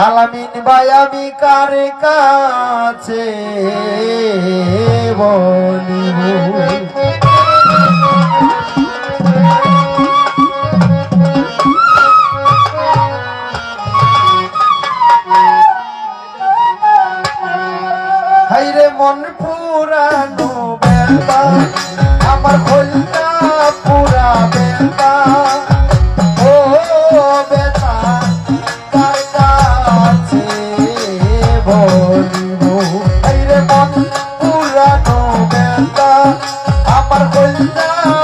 আলামিন ভাই আমি কার কাছে বলি হাইরে মন পুরানো ব্যাপার আমার বলতে கொண்டா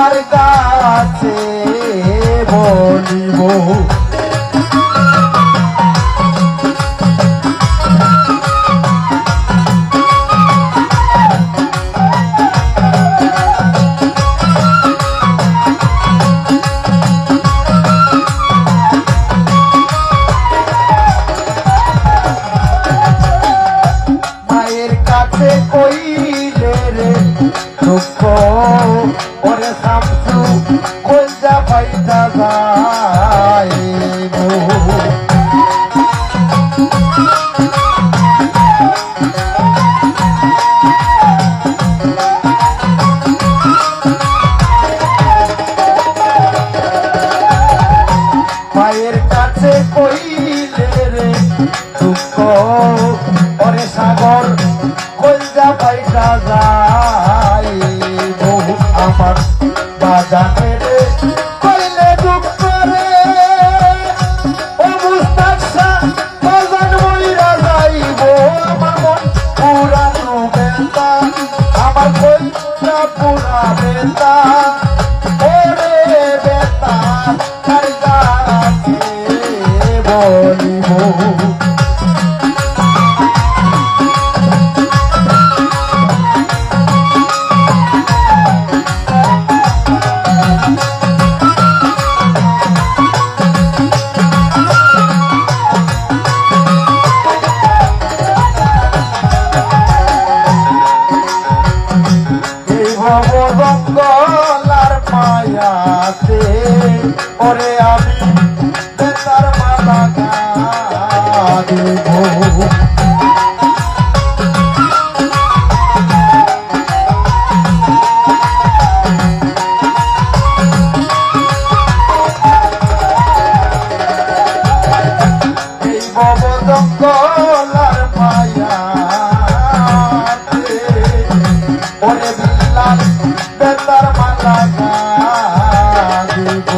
তার কইজা পাইতা যায়। কাছে ওরে আমি তার মাথা কাঁদব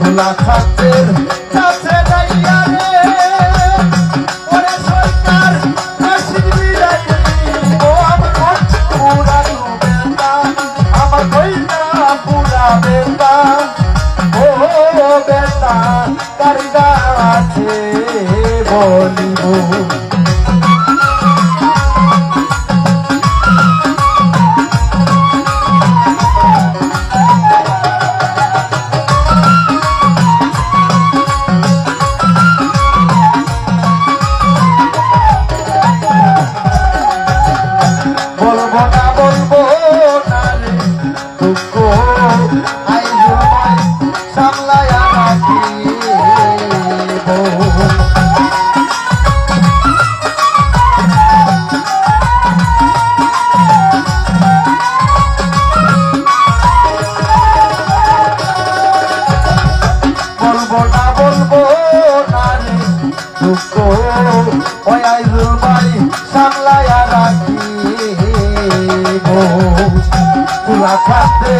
ভোলা খাতের কাছে নাইয়া রে, ওরে সরকার মেশিন বিরাইলি ও আমার পুরা ডুবে না আমার কইনা পুরা বেতা ও বেতা তার গাছে বলিব? বলব না বলব না রে দুঃখ ওই আইজুল বাড়ি সামলায়া রাখিব তুলা খাতে